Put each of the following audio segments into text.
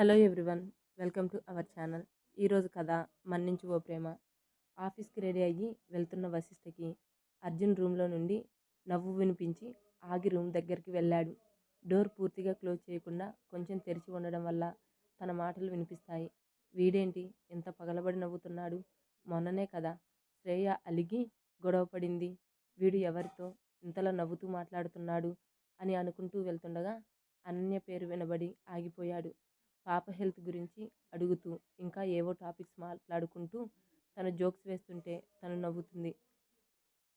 Hello everyone welcome to our channel. ఈరోజు కథ మన్నించు ఓ ప్రేమ. ఆఫీస్కి రెడీ అయ్యి వెళ్తున్న వశిష్ఠకి అర్జున్ రూమ్లో నుండి నవ్వు వినిపించి ఆగి రూమ్ దగ్గరికి వెళ్ళాడు. డోర్ పూర్తిగా క్లోజ్ చేయకుండా కొంచెం తెరిచి ఉండడం వల్ల తన మాటలు వినిపిస్తాయి. వీడేంటి? ఎంత పగలబడి నవ్వుతున్నాడు. మొన్ననే కదా శ్రేయ అలిగి గొడవ పడింది. వీడు ఎవరితో ఇంతలో నవ్వుతూ మాట్లాడుతున్నాడు అని అనుకుంటూ వెళ్తుండగా అనన్య పేరు వినబడి ఆగిపోయాడు. పాప హెల్త్ గురించి అడుగుతూ ఇంకా ఏవో టాపిక్స్ మాట్లాడుకుంటూ తను జోక్స్ వేస్తుంటే తను నవ్వుతుంది.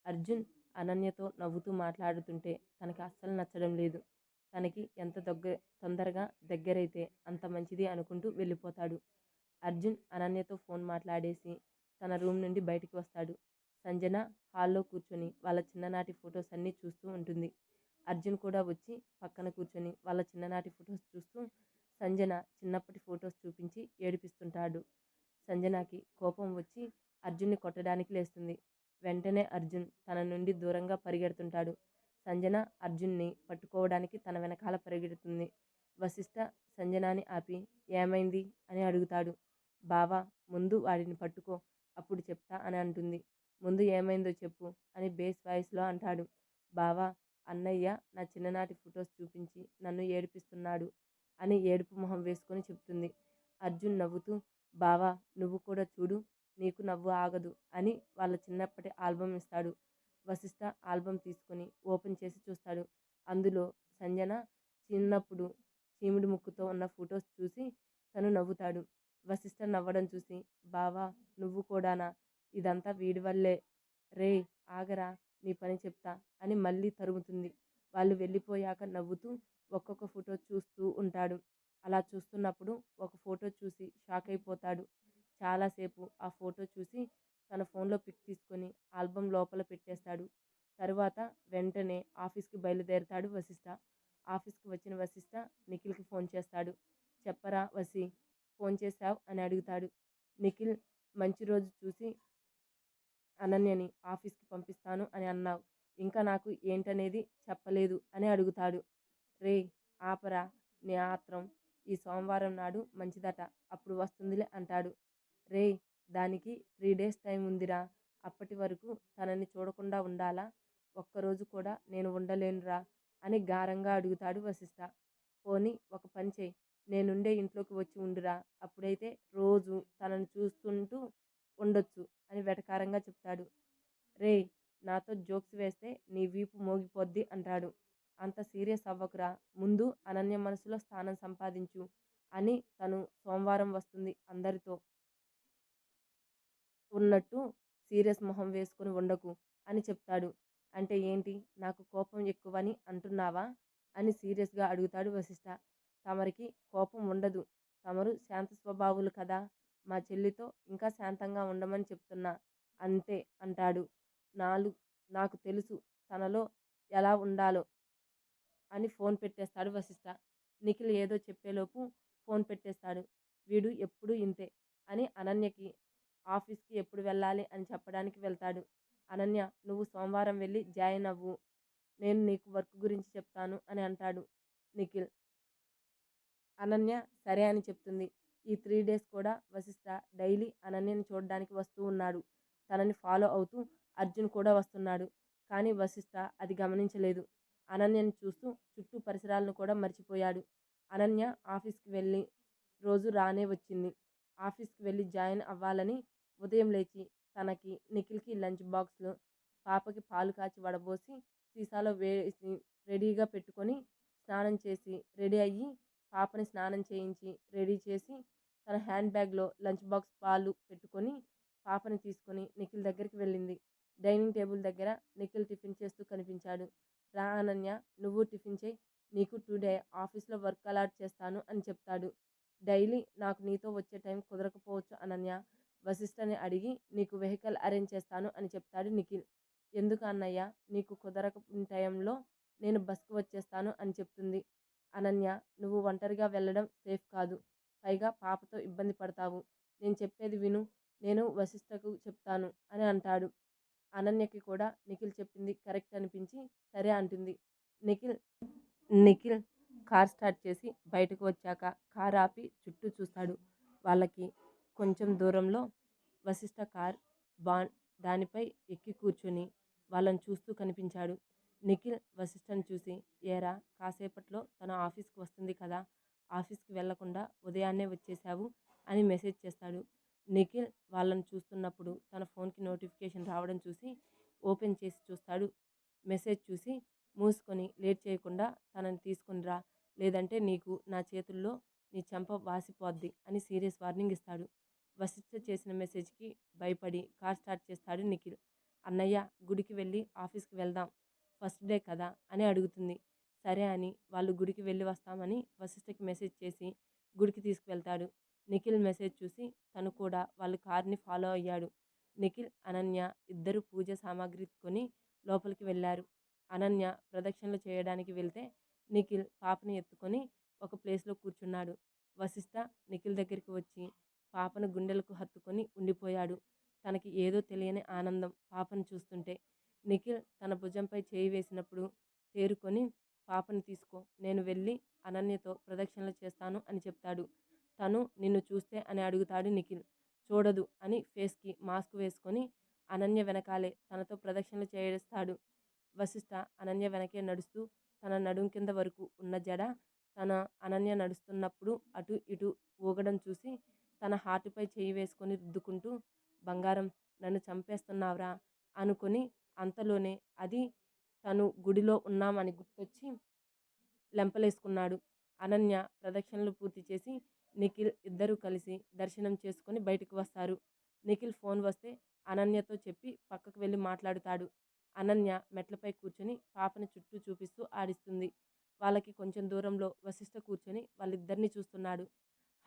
అర్జున్ అనన్యతో నవ్వుతూ మాట్లాడుతుంటే తనకి అస్సలు నచ్చడం లేదు. తనకి ఎంత దగ్గర తొందరగా దగ్గరైతే అంత మంచిది అనుకుంటూ వెళ్ళిపోతాడు. అర్జున్ అనన్యతో ఫోన్ మాట్లాడేసి తన రూమ్ నుండి బయటికి వస్తాడు. సంజన హాల్లో కూర్చొని వాళ్ళ చిన్ననాటి ఫొటోస్ అన్నీ చూస్తూ ఉంటుంది. అర్జున్ కూడా వచ్చి పక్కన కూర్చొని వాళ్ళ చిన్ననాటి ఫొటోస్ చూస్తూ సంజన చిన్నప్పటి ఫొటోస్ చూపించి ఏడిపిస్తుంటాడు. సంజనకి కోపం వచ్చి అర్జున్ని కొట్టడానికి లేస్తుంది. వెంటనే అర్జున్ తన నుండి దూరంగా పరిగెడుతుంటాడు. సంజన అర్జున్ని పట్టుకోవడానికి తన వెనకాల పరిగెడుతుంది. వశిష్ఠ సంజనాని ఆపి ఏమైంది? అని అడుగుతాడు. బావా ముందు వాడిని పట్టుకో అప్పుడు చెప్తా అని అంటుంది. ముందు ఏమైందో చెప్పు అని బేస్ వాయిస్లో అంటాడు. బావా అన్నయ్య నా చిన్ననాటి ఫొటోస్ చూపించి నన్ను ఏడిపిస్తున్నాడు. అని ఏడుపు మొహం వేసుకొని చెప్తుంది. అర్జున్ నవ్వుతూ బావా నువ్వు కూడా చూడు నీకు నవ్వు ఆగదు అని వాళ్ళ చిన్నప్పటి ఆల్బమ్ ఇస్తాడు. వశిష్ఠ ఆల్బమ్ తీసుకొని ఓపెన్ చేసి చూస్తాడు. అందులో సంజన చిన్నప్పుడు చీముడి ముక్కుతో ఉన్న ఫొటోస్ చూసి తను నవ్వుతాడు. వశిష్ఠ నవ్వడం చూసి బావా నువ్వు కూడానా? ఇదంతా వీడి వల్లే. రే ఆగరా నీ పని చెప్తా అని మళ్ళీ తరుగుతుంది వాళ్ళు వెళ్ళిపోయాక నవ్వుతూ ఒక్కొక్క ఫోటో చూస్తూ ఉంటాడు. అలా చూస్తున్నప్పుడు ఒక ఫోటో చూసి షాక్ అయిపోతాడు. చాలాసేపు ఆ ఫోటో చూసి తన ఫోన్లో పిక్ తీసుకొని ఆల్బమ్ లోపల పెట్టేస్తాడు. తరువాత వెంటనే ఆఫీస్కి బయలుదేరుతాడు వశిష్ఠ ఆఫీస్కి వచ్చిన వశిష్ఠ నిఖిల్కి ఫోన్ చేస్తాడు. చెప్పరా వసి ఫోన్ చేశావు? అని అడుగుతాడు. నిఖిల్ మంచి రోజు చూసి అనన్యని ఆఫీస్కి పంపిస్తాను అని అన్నావు. ఇంకా నాకు ఏంటనేది చెప్పలేదు అని అడుగుతాడు. రే ఆపరా నీ ఆత్రం. ఈ సోమవారం నాడు మంచిదట అప్పుడు వస్తుందిలే అంటాడు. రే దానికి త్రీ డేస్ టైం ఉందిరా అప్పటి వరకు తనని చూడకుండా ఉండాలా? ఒక్కరోజు కూడా నేను ఉండలేనురా అని గారంగా అడుగుతాడు వశిష్ట. పోని ఒక పని చేయి నేనుండే ఇంట్లోకి వచ్చి ఉండురా అప్పుడైతే రోజు తనని చూస్తుంటూ ఉండొచ్చు అని వెటకారంగా చెప్తాడు. రే నాతో జోక్స్ వేస్తే నీ వీపు మోగిపోద్ది అంటాడు. అంత సీరియస్ అవ్వకురా ముందు అనన్య మనసులో స్థానం సంపాదించు అని తను సోమవారం వస్తుంది అందరితో. ఉన్నట్టు సీరియస్ మొహం వేసుకుని ఉండకు అని చెప్తాడు. అంటే ఏంటి? నాకు కోపం ఎక్కువని అంటున్నావా? అని సీరియస్గా అడుగుతాడు వశిష్ఠ తమరికి కోపం ఉండదు. తమరు శాంత స్వభావులు కదా. మా చెల్లితో ఇంకా శాంతంగా ఉండమని చెప్తున్నా. అంతే అంటాడు. నాలుగు నాకు తెలుసు తనలో ఎలా ఉండాలో. అని ఫోన్ పెట్టేస్తాడు వశిష్ఠ నిఖిల్ ఏదో చెప్పేలోపు ఫోన్ పెట్టేస్తాడు. వీడు ఎప్పుడు ఇంతే అని అనన్యకి ఆఫీస్కి ఎప్పుడు వెళ్ళాలి? అని చెప్పడానికి వెళ్తాడు. అనన్య నువ్వు సోమవారం వెళ్ళి జాయిన్ అవ్వు. నేను నీకు వర్క్ గురించి చెప్తాను అని అంటాడు నిఖిల్. అనన్య సరే అని చెప్తుంది. ఈ త్రీ డేస్ కూడా వశిష్ఠ డైలీ అనన్యని చూడడానికి వస్తూ ఉన్నాడు. తనని ఫాలో అవుతూ అర్జున్ కూడా వస్తున్నాడు. కానీ వశిష్ఠ అది గమనించలేదు. అనన్యని చూస్తూ చుట్టూ పరిసరాలను కూడా మర్చిపోయాడు. అనన్య ఆఫీస్కి వెళ్ళి రోజు రానే వచ్చింది. ఆఫీస్కి వెళ్ళి జాయిన్ అవ్వాలని ఉదయం లేచి తనకి నిఖిల్కి లంచ్ బాక్స్లో పాపకి పాలు కాచి వడబోసి సీసాలో వేసి రెడీగా పెట్టుకొని స్నానం చేసి రెడీ అయ్యి పాపని స్నానం చేయించి రెడీ చేసి తన హ్యాండ్ బ్యాగ్లో లంచ్ బాక్స్ పాలు పెట్టుకొని పాపని తీసుకొని నిఖిల్ దగ్గరికి వెళ్ళింది. డైనింగ్ టేబుల్ దగ్గర నిఖిల్ టిఫిన్ చేస్తూ కనిపించాడు. రా అనన్య నువ్వు టిఫిన్ చేయి. నీకు టుడే ఆఫీస్లో వర్క్ అలాట్ చేస్తాను అని చెప్తాడు. డైలీ నాకు నీతో వచ్చే టైం కుదరకపోవచ్చు అనన్య. వశిష్ఠని అడిగి నీకు వెహికల్ అరేంజ్ చేస్తాను అని చెప్తాడు నిఖిల్. ఎందుకు అన్నయ్య? నీకు కుదరక టైంలో నేను బస్కు వచ్చేస్తాను అని చెప్తుంది. అనన్య నువ్వు ఒంటరిగా వెళ్ళడం సేఫ్ కాదు. పైగా పాపతో ఇబ్బంది పడతావు. నేను చెప్పేది విను. నేను వశిష్ఠకు చెప్తాను అని అంటాడు. అనన్యకి కూడా నిఖిల్ చెప్పింది కరెక్ట్ అనిపించి సరే అంటుంది. నిఖిల్ నిఖిల్ కార్ స్టార్ట్ చేసి బయటకు వచ్చాక కార్ ఆపి చుట్టూ చూస్తాడు. వాళ్ళకి కొంచెం దూరంలో వశిష్ట కార్ బా దానిపై ఎక్కి కూర్చొని వాళ్ళని చూస్తూ కనిపించాడు. నిఖిల్ వశిష్ఠను చూసి ఏరా కాసేపట్లో తన ఆఫీస్కి వస్తుంది కదా ఆఫీస్కి వెళ్ళకుండా ఉదయాన్నే వచ్చేసావు అని మెసేజ్ చేస్తాడు. నిఖిల్ వాళ్ళని చూస్తున్నప్పుడు తన ఫోన్కి నోటిఫికేషన్ రావడం చూసి ఓపెన్ చేసి చూస్తాడు. మెసేజ్ చూసి మూసుకొని లేట్ చేయకుండా తనని తీసుకుని రా. లేదంటే నీకు నా చేతుల్లో నీ చెంప వాసిపోద్ది అని సీరియస్ వార్నింగ్ ఇస్తాడు. వశిష్ఠ చేసిన మెసేజ్కి భయపడి కార్ స్టార్ట్ చేస్తాడు నిఖిల్. అన్నయ్య గుడికి వెళ్ళి ఆఫీస్కి వెళ్దాం. ఫస్ట్ డే కదా? అని అడుగుతుంది. సరే అని వాళ్ళు గుడికి వెళ్ళి వస్తామని వశిష్ఠకి మెసేజ్ చేసి గుడికి తీసుకువెళ్తాడు. నిఖిల్ మెసేజ్ చూసి తను కూడా వాళ్ళ కార్ని ఫాలో అయ్యాడు. నిఖిల్ అనన్య ఇద్దరు పూజ సామాగ్రి కొని లోపలికి వెళ్ళారు. అనన్య ప్రదక్షిణలు చేయడానికి వెళ్తే నిఖిల్ పాపను ఎత్తుకొని ఒక ప్లేస్లో కూర్చున్నాడు. వశిష్ఠ నిఖిల్ దగ్గరికి వచ్చి పాపను గుండెలకు హత్తుకొని ఉండిపోయాడు. తనకి ఏదో తెలియని ఆనందం పాపను చూస్తుంటే నిఖిల్ తన భుజంపై చేయి వేసినప్పుడు తేరుకొని పాపని తీసుకో నేను వెళ్ళి అనన్యతో ప్రదక్షిణలు చేస్తాను అని చెప్తాడు. తను నిన్ను చూస్తే అని అడుగుతాడు నిఖిల్. చూడదు అని ఫేస్కి మాస్క్ వేసుకొని అనన్య వెనకాలే తనతో ప్రదక్షిణలు చేస్తాడు వశిష్ఠ అనన్య వెనకే నడుస్తూ తన నడుం కింద వరకు ఉన్న జడ తన అనన్య నడుస్తున్నప్పుడు అటు ఇటు ఊగడం చూసి తన హార్ట్పై చేయి వేసుకొని రుద్దుకుంటూ బంగారం నన్ను చంపేస్తున్నావురా అనుకొని అంతలోనే అది తను గుడిలో ఉన్నామని గుర్తొచ్చి లెంపలేసుకున్నాడు. అనన్య ప్రదక్షిణలు పూర్తి చేసి నిఖిల్ ఇద్దరూ కలిసి దర్శనం చేసుకొని బయటకు వస్తారు. నిఖిల్ ఫోన్ వస్తే అనన్యతో చెప్పి పక్కకు వెళ్ళి మాట్లాడుతాడు. అనన్య మెట్లపై కూర్చొని పాపని చుట్టూ చూపిస్తూ ఆడిస్తుంది. వాళ్ళకి కొంచెం దూరంలో వశిష్ఠ కూర్చొని వాళ్ళిద్దరిని చూస్తున్నాడు.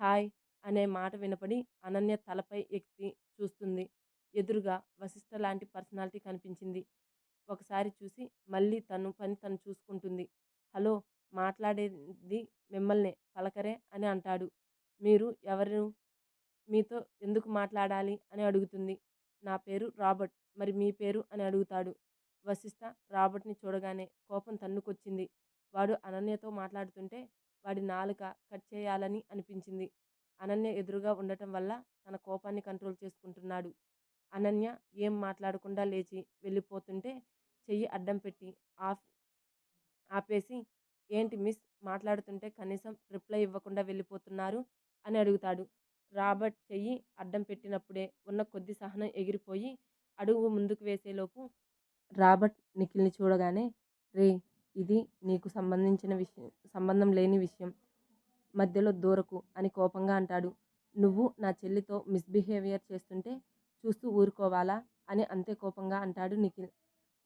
హాయ్ అనే మాట వినపడి అనన్య తలపై ఎక్కి చూస్తుంది. ఎదురుగా వశిష్ఠ లాంటి పర్సనాలిటీ కనిపించింది. ఒకసారి చూసి మళ్ళీ తను పని తను చూసుకుంటుంది. హలో మాట్లాడేది మిమ్మల్నే పలకరే అని అంటాడు. మీరు ఎవరు మీతో ఎందుకు మాట్లాడాలి అని అడుగుతుంది. నా పేరు రాబర్ట్. మరి మీ పేరు అని అడుగుతాడు. వశిష్ట రాబర్ట్ని చూడగానే కోపం తన్నుకొచ్చింది. వాడు అనన్యతో మాట్లాడుతుంటే వాడి నాలుక కట్ చేయాలని అనిపించింది. అనన్య ఎదురుగా ఉండటం వల్ల తన కోపాన్ని కంట్రోల్ చేసుకుంటున్నాడు. అనన్య ఏం మాట్లాడకుండా లేచి వెళ్ళిపోతుంటే చెయ్యి అడ్డం పెట్టి ఆఫ్ ఆపేసి ఏంటి మిస్? మాట్లాడుతుంటే కనీసం రిప్లై ఇవ్వకుండా వెళ్ళిపోతున్నారు. అని అడుగుతాడు. రాబర్ట్ చెయ్యి అడ్డం పెట్టినప్పుడే ఉన్న కొద్ది సహనం ఎగిరిపోయి అడుగు ముందుకు వేసేలోపు రాబర్ట్ నిఖిల్ని చూడగానే రే ఇది నీకు సంబంధించిన విషయం సంబంధం లేని విషయం. మధ్యలో దూరకు అని కోపంగా అంటాడు. నువ్వు నా చెల్లితో మిస్బిహేవియర్ చేస్తుంటే చూస్తూ ఊరుకోవాలా? అని అంతే కోపంగా అంటాడు నిఖిల్.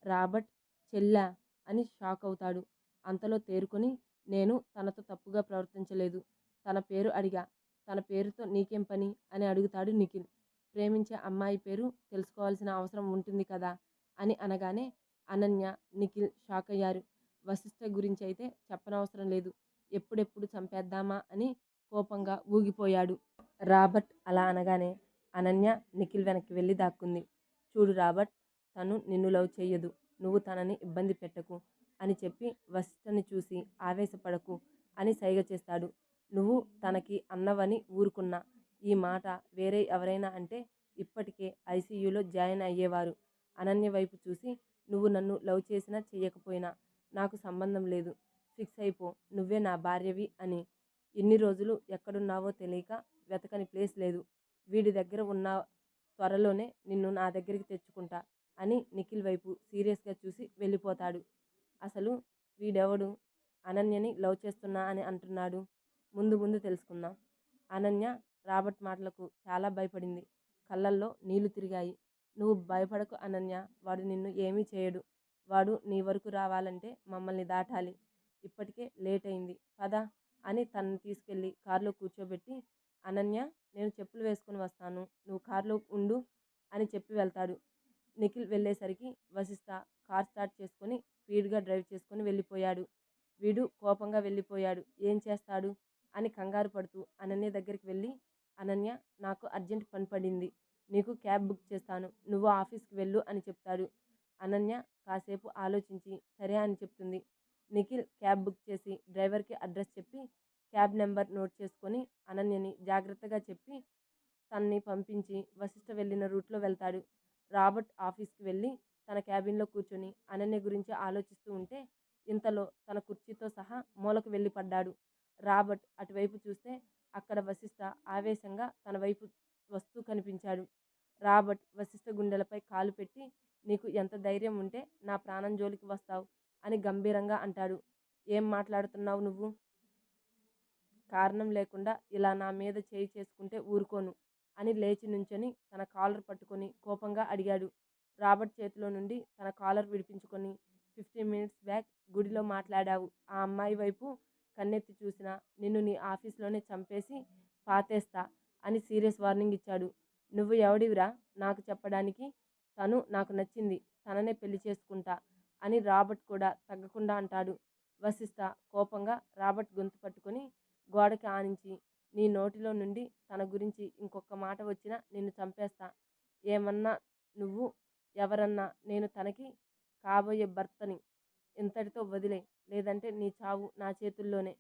రాబర్ట్ చెల్లా అని షాక్ అవుతాడు. అంతలో తేరుకొని నేను తనతో తప్పుగా ప్రవర్తించలేదు. తన పేరు అడిగా. తన పేరుతో నీకేం పని? అని అడుగుతాడు నిఖిల్. ప్రేమించే అమ్మాయి పేరు తెలుసుకోవాల్సిన అవసరం ఉంటుంది కదా? అని అనగానే అనన్య నిఖిల్ షాక్ అయ్యారు వశిష్ఠ గురించి అయితే చెప్పనవసరం లేదు. ఎప్పుడెప్పుడు చంపేద్దామా అని కోపంగా ఊగిపోయాడు. రాబర్ట్ అలా అనగానే అనన్య నిఖిల్ వెనక్కి వెళ్ళి దాక్కుంది. చూడు రాబర్ట్ తను నిన్ను లవ్ చేయదు నువ్వు తనని ఇబ్బంది పెట్టకు అని చెప్పి వశిష్ఠని చూసి ఆవేశపడకు అని సైగ చేస్తాడు. నువ్వు తనకి అన్నవని ఊరుకున్నా. ఈ మాట వేరే ఎవరైనా అంటే ఇప్పటికే ఐసీయూలో జాయిన్ అయ్యేవారు. అనన్య వైపు చూసి నువ్వు నన్ను లవ్ చేసినా చేయకపోయినా నాకు సంబంధం లేదు. ఫిక్స్ అయిపో. నువ్వే నా భార్యవి అని. ఎన్ని రోజులు ఎక్కడున్నావో తెలియక వెతకని ప్లేస్ లేదు. వీడి దగ్గర ఉన్న త్వరలోనే నిన్ను నా దగ్గరికి తెచ్చుకుంటా అని నిఖిల్ వైపు సీరియస్గా చూసి వెళ్ళిపోతాడు. అసలు వీడెవడు? అనన్యని లవ్ చేస్తున్నా అని అంటున్నాడు. ముందు ముందు తెలుసుకుందాం. అనన్య రాబర్ట్ మాటలకు చాలా భయపడింది. కళ్ళల్లో నీళ్ళు తిరిగాయి. నువ్వు భయపడకు అనన్య. వాడు నిన్ను ఏమీ చేయడు. వాడు నీ వరకు రావాలంటే మమ్మల్ని దాటాలి. ఇప్పటికే లేట్ అయింది పద అని తనని తీసుకెళ్ళి కారులో కూర్చోబెట్టి అనన్య నేను చెప్పులు వేసుకొని వస్తాను. నువ్వు కారులో ఉండు అని చెప్పి వెళ్తాడు. నిఖిల్ వెళ్ళేసరికి వశిష్ఠ కార్ స్టార్ట్ చేసుకొని స్పీడ్గా డ్రైవ్ చేసుకొని వెళ్ళిపోయాడు. వీడు కోపంగా వెళ్ళిపోయాడు. ఏం చేస్తాడు? అని కంగారు పడుతూ అనన్య దగ్గరికి వెళ్ళి అనన్య నాకు అర్జెంట్ పని పడింది. నీకు క్యాబ్ బుక్ చేస్తాను. నువ్వు ఆఫీస్కి వెళ్ళు అని చెప్తాడు. అనన్య కాసేపు ఆలోచించి సరే అని చెప్తుంది. నిఖిల్ క్యాబ్ బుక్ చేసి డ్రైవర్కి అడ్రస్ చెప్పి క్యాబ్ నెంబర్ నోట్ చేసుకొని అనన్యని జాగ్రత్తగా చెప్పి తనని పంపించి వశిష్ఠ వెళ్ళిన రూట్లో వెళ్తాడు. రాబర్ట్ ఆఫీస్కి వెళ్ళి తన క్యాబిన్లో కూర్చొని అనన్య గురించి ఆలోచిస్తూ ఉంటే ఇంతలో తన కుర్చీతో సహా మూలకు వెళ్ళి పడ్డాడు రాబర్ట్ అటువైపు చూస్తే అక్కడ వశిష్ఠ ఆవేశంగా తన వైపు వస్తూ కనిపించాడు. రాబర్ట్ వశిష్ఠ గుండెలపై కాలు పెట్టి నీకు ఎంత ధైర్యం ఉంటే నా ప్రాణం జోలికి వస్తావు అని గంభీరంగా అంటాడు. ఏం మాట్లాడుతున్నావు నువ్వు? కారణం లేకుండా ఇలా నా మీద చేయి చేసుకుంటే ఊరుకోను అని లేచి నుంచొని తన కాలర్ పట్టుకొని కోపంగా అడిగాడు. రాబర్ట్ చేతిలో నుండి తన కాలర్ విడిపించుకొని ఫిఫ్టీన్ మినిట్స్ బ్యాక్ గుడిలో మాట్లాడావు. ఆ అమ్మాయి వైపు కన్నెత్తి చూసినా నిన్ను నీ ఆఫీస్లోనే చంపేసి పాతేస్తా అని సీరియస్ వార్నింగ్ ఇచ్చాడు. నువ్వు ఎవడివిరా? నాకు చెప్పడానికి తను నాకు నచ్చింది తననే పెళ్ళి చేసుకుంటా అని రాబర్ట్ కూడా తగ్గకుండా అంటాడు. వశిష్ట కోపంగా రాబర్ట్ గొంతు పట్టుకొని గోడకి ఆనించి నీ నోటిలో నుండి తన గురించి ఇంకొక మాట వచ్చినా నిన్ను చంపేస్తా. ఏమన్నా నువ్వు ఎవరన్నా నేను తనకి కాబోయే భర్తని ఇంతటితో వదిలే. లేదంటే నీ చావు నా చేతుల్లోనే.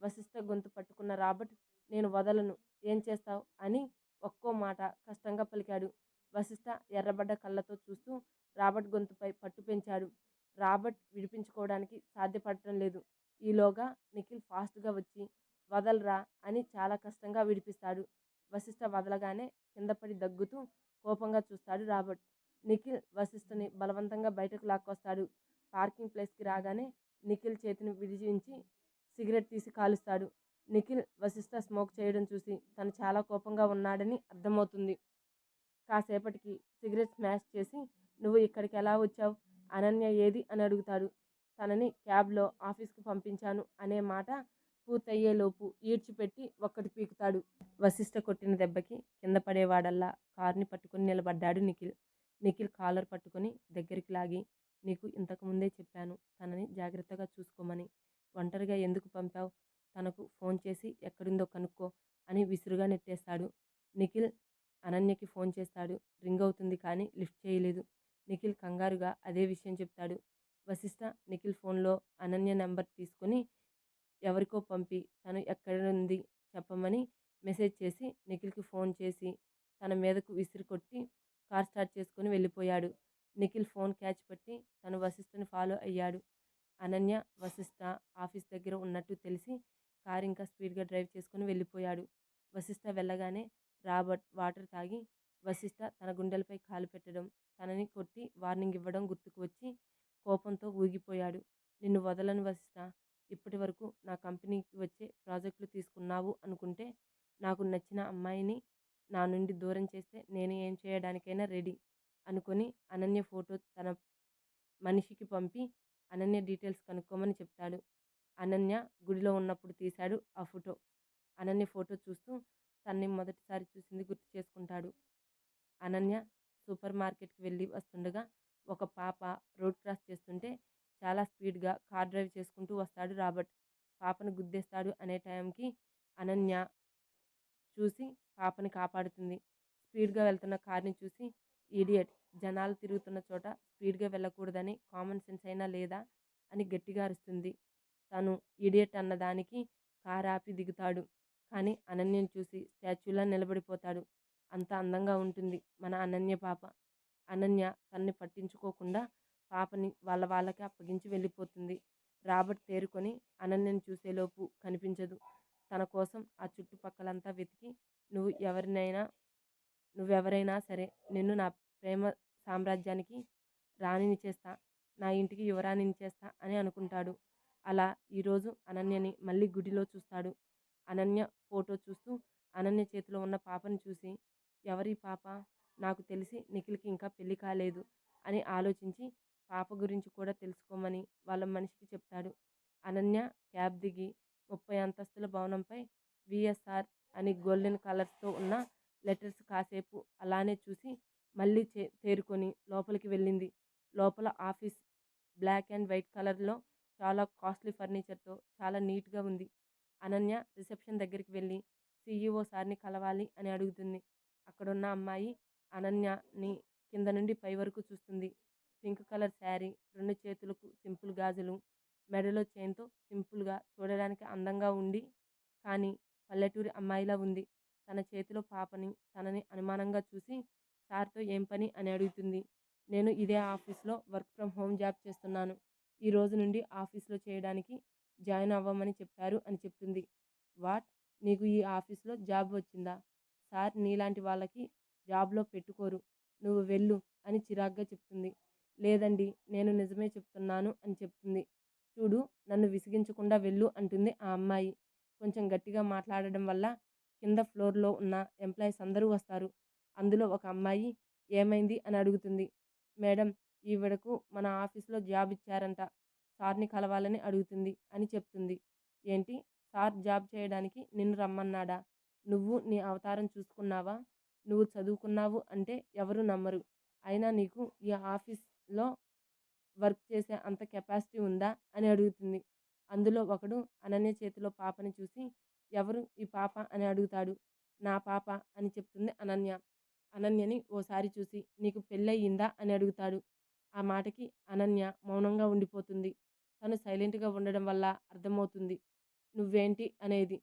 వశిష్ఠ గొంతు పట్టుకున్న రాబర్ట్ నేను వదలను. ఏం చేస్తావు? అని ఒక్కో మాట కష్టంగా పలికాడు. వశిష్ఠ ఎర్రబడ్డ కళ్ళతో చూస్తూ రాబర్ట్ గొంతుపై పట్టు పెంచాడు. రాబర్ట్ విడిపించుకోవడానికి సాధ్యపడటం లేదు. ఈలోగా నిఖిల్ ఫాస్ట్గా వచ్చి వదలరా అని చాలా కష్టంగా విడిపిస్తాడు. వశిష్ఠ వదలగానే కిందపడి దగ్గుతూ కోపంగా చూస్తాడు రాబర్ట్. నిఖిల్ వశిష్ఠని బలవంతంగా బయటకు లాక్కొస్తాడు. పార్కింగ్ ప్లేస్కి రాగానే నిఖిల్ చేతిని విడిచించి సిగరెట్ తీసి కాలుస్తాడు. నిఖిల్ వశిష్ట స్మోక్ చేయడం చూసి తను చాలా కోపంగా ఉన్నాడని అర్థమవుతుంది. కాసేపటికి సిగరెట్ స్మాష్ చేసి నువ్వు ఇక్కడికి ఎలా వచ్చావు? అనన్య ఏది? అని అడుగుతాడు. తనని క్యాబ్లో ఆఫీస్కి పంపించాను అనే మాట పూర్తయ్యేలోపు ఈడ్చిపెట్టి ఒక్కటి పీకుతాడు. వశిష్ట కొట్టిన దెబ్బకి కింద పడేవాడల్లా కారుని పట్టుకొని నిలబడ్డాడు నిఖిల్. నిఖిల్ కాలర్ పట్టుకొని దగ్గరికి లాగి నీకు ఇంతకు ముందే చెప్పాను. తనని జాగ్రత్తగా చూసుకోమని. ఒంటరిగా ఎందుకు పంపావు? తనకు ఫోన్ చేసి ఎక్కడుందో కనుక్కో అని విసురుగా నెట్టేస్తాడు. నిఖిల్ అనన్యకి ఫోన్ చేస్తాడు. రింగ్ అవుతుంది కానీ లిఫ్ట్ చేయలేదు. నిఖిల్ కంగారుగా అదే విషయం చెప్తాడు. వశిష్ట నిఖిల్ ఫోన్లో అనన్య నెంబర్ తీసుకొని ఎవరికో పంపి తను ఎక్కడ ఉంది చెప్పమని మెసేజ్ చేసి నిఖిల్కి ఫోన్ చేసి తన మీదకు విసిరి కొట్టి కార్ స్టార్ట్ చేసుకొని వెళ్ళిపోయాడు. నిఖిల్ ఫోన్ క్యాచ్ పట్టి తను వశిష్ఠని ఫాలో అయ్యాడు. అనన్య వశిష్ఠ ఆఫీస్ దగ్గర ఉన్నట్టు తెలిసి కారు ఇంకా స్పీడ్గా డ్రైవ్ చేసుకుని వెళ్ళిపోయాడు. వశిష్ఠ వెళ్ళగానే రాబర్ట్ వాటర్ తాగి వశిష్ఠ తన గుండెలపై కాలు పెట్టడం తనని కొట్టి వార్నింగ్ ఇవ్వడం గుర్తుకు వచ్చి కోపంతో ఊగిపోయాడు. నిన్ను వదలను వశిష్ఠ ఇప్పటి వరకు నా కంపెనీకి వచ్చే ప్రాజెక్టులు తీసుకున్నావు అనుకుంటే నాకు నచ్చిన అమ్మాయిని నా నుండి దూరం చేస్తే నేను ఏం చేయడానికైనా రెడీ. అనుకొని అనన్య ఫోటో తన మనిషికి పంపి అనన్య డీటెయిల్స్ కనుక్కోమని చెప్తాడు. అనన్య గుడిలో ఉన్నప్పుడు తీశాడు ఆ ఫోటో. అనన్య ఫోటో చూస్తూ తన్ని మొదటిసారి చూసింది గుర్తు చేసుకుంటాడు. అనన్య సూపర్ మార్కెట్కి వెళ్ళి వస్తుండగా ఒక పాప రోడ్ క్రాస్ చేస్తుంటే చాలా స్పీడ్గా కార్ డ్రైవ్ చేసుకుంటూ వస్తాడు రాబర్ట్. పాపను గుద్దేస్తాడు అనే టైంకి అనన్య చూసి పాపని కాపాడుతుంది. స్పీడ్గా వెళ్తున్న కార్ని చూసి ఈడియట్ జనాలు తిరుగుతున్న చోట స్పీడ్గా వెళ్ళకూడదని కామన్ సెన్స్ అయినా లేదా అని గట్టిగా అరుస్తుంది. తను ఈడియట్ అన్నదానికి కారు ఆపి దిగుతాడు. కానీ అనన్యం చూసి స్టాచ్యూలా నిలబడిపోతాడు. అంత అందంగా ఉంటుంది మన అనన్య పాప. అనన్య తన్ని పట్టించుకోకుండా పాపని వాళ్ళ వాళ్ళకి అప్పగించి వెళ్ళిపోతుంది. రాబర్ట్ తేరుకొని అనన్యను చూసేలోపు కనిపించదు. తన కోసం ఆ చుట్టుపక్కలంతా వెతికి నువ్వు ఎవరినైనా నువ్వెవరైనా సరే నిన్ను నా ప్రేమ సామ్రాజ్యానికి రాణిని చేస్తా నా ఇంటికి యువరాణిని చేస్తా అని అనుకుంటాడు. అలా ఈరోజు అనన్యని మళ్ళీ గుడిలో చూస్తాడు. అనన్య ఫోటో చూస్తూ అనన్య చేతిలో ఉన్న పాపని చూసి ఎవరి పాప? నాకు తెలిసి నిఖిల్కి ఇంకా పెళ్ళి కాలేదు అని ఆలోచించి పాప గురించి కూడా తెలుసుకోమని వాళ్ళ మనిషికి చెప్తాడు. అనన్య క్యాబ్ దిగి ముప్పై అంతస్తుల భవనంపై విఎస్ఆర్ అని గోల్డెన్ కలర్స్తో ఉన్న లెటర్స్ కాసేపు అలానే చూసి మళ్ళీ చే తేరుకొని లోపలికి వెళ్ళింది. లోపల ఆఫీస్ బ్లాక్ అండ్ వైట్ కలర్లో చాలా కాస్ట్లీ ఫర్నిచర్తో చాలా నీట్గా ఉంది. అనన్య రిసెప్షన్ దగ్గరికి వెళ్ళి సీఈఓ సార్ని కలవాలి అని అడుగుతుంది. అక్కడున్న అమ్మాయి అనన్యని కింద నుండి పై వరకు చూస్తుంది. పింక్ కలర్ శారీ రెండు చేతులకు సింపుల్ గాజులు మెడలో చైన్తో సింపుల్గా చూడడానికి అందంగా ఉండి కానీ పల్లెటూరి అమ్మాయిలా ఉంది. తన చేతిలో పాపని తనని అనుమానంగా చూసి సార్తో ఏం పని? అని అడుగుతుంది. నేను ఇదే ఆఫీస్లో వర్క్ ఫ్రమ్ హోమ్ జాబ్ చేస్తున్నాను. ఈ రోజు నుండి ఆఫీస్లో చేయడానికి జాయిన్ అవ్వమని చెప్పారు అని చెప్తుంది. వాట్? నీకు ఈ ఆఫీస్లో జాబ్ వచ్చిందా? సార్ నీలాంటి వాళ్ళకి జాబ్లో పెట్టుకోరు. నువ్వు వెళ్ళు అని చిరాగ్గా చెప్తుంది. లేదండి నేను నిజమే చెప్తున్నాను అని చెప్తుంది. చూడు నన్ను విసిగించకుండా వెళ్ళు అంటుంది ఆ అమ్మాయి. కొంచెం గట్టిగా మాట్లాడడం వల్ల కింద ఫ్లోర్లో ఉన్న ఎంప్లాయీస్ అందరూ వస్తారు. అందులో ఒక అమ్మాయి ఏమైంది అని అడుగుతుంది. మేడం ఈవిడకు మన ఆఫీస్లో జాబ్ ఇచ్చారంట. సార్ని కలవాలని అడుగుతుంది అని చెప్తుంది. ఏంటి? సార్ జాబ్ చేయడానికి నిన్ను రమ్మన్నాడా? నువ్వు నీ అవతారం చూసుకున్నావా? నువ్వు చదువుకున్నావు అంటే ఎవరు నమ్మరు. అయినా నీకు ఈ ఆఫీస్లో వర్క్ చేసే అంత కెపాసిటీ ఉందా? అని అడుగుతుంది. అందులో ఒకడు అనన్య చేతిలో పాపని చూసి ఎవరు ఈ పాప అని అడుగుతాడు నా పాప అని చెప్తుంది అనన్య. అనన్యని ఓసారి చూసి నీకు పెళ్ళయిందా? అని అడుగుతాడు. ఆ మాటకి అనన్య మౌనంగా ఉండిపోతుంది. తను సైలెంట్గా ఉండడం వల్ల అర్థమవుతుంది. నువ్వేంటి? అనేది.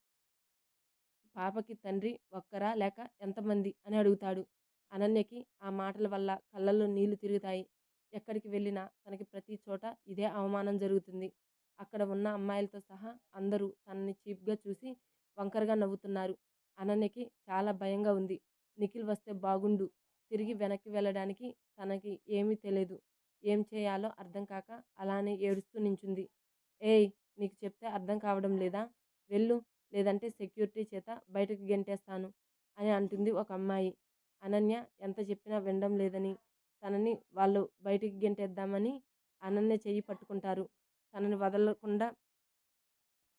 పాపకి తండ్రి ఒక్కరా లేక ఎంతమంది? అని అడుగుతాడు. అనన్యకి ఆ మాటల వల్ల కళ్ళల్లో నీళ్ళు తిరుగుతాయి. ఎక్కడికి వెళ్ళినా తనకి ప్రతి చోట ఇదే అవమానం జరుగుతుంది. అక్కడ ఉన్న అమ్మాయిలతో సహా అందరూ తనని చీప్గా చూసి వంకరగా నవ్వుతున్నారు. అనన్యకి చాలా భయంగా ఉంది. నిఖిల్ వస్తే బాగుండు. తిరిగి వెనక్కి వెళ్ళడానికి తనకి ఏమీ తెలియదు ఏం చేయాలో అర్థం కాక అలానే ఏడుస్తూ నించుంది. ఏయ్ నీకు చెప్తే అర్థం కావడం లేదా? వెళ్ళు లేదంటే సెక్యూరిటీ చేత బయటకు గెంటేస్తాను అని అంటుంది ఒక అమ్మాయి. అనన్య ఎంత చెప్పినా వినడం లేదని తనని వాళ్ళు బయటికి గెంటేద్దామని అనన్య చెయ్యి పట్టుకుంటారు. తనని వదలకుండా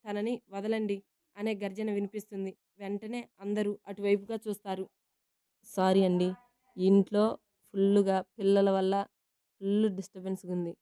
తనని వదలండి. అనే గర్జన వినిపిస్తుంది. వెంటనే అందరూ అటువైపుగా చూస్తారు. సారీ అండి ఇంట్లో ఫుల్లుగా పిల్లల వల్ల ఫుల్ డిస్టర్బెన్స్గా ఉంది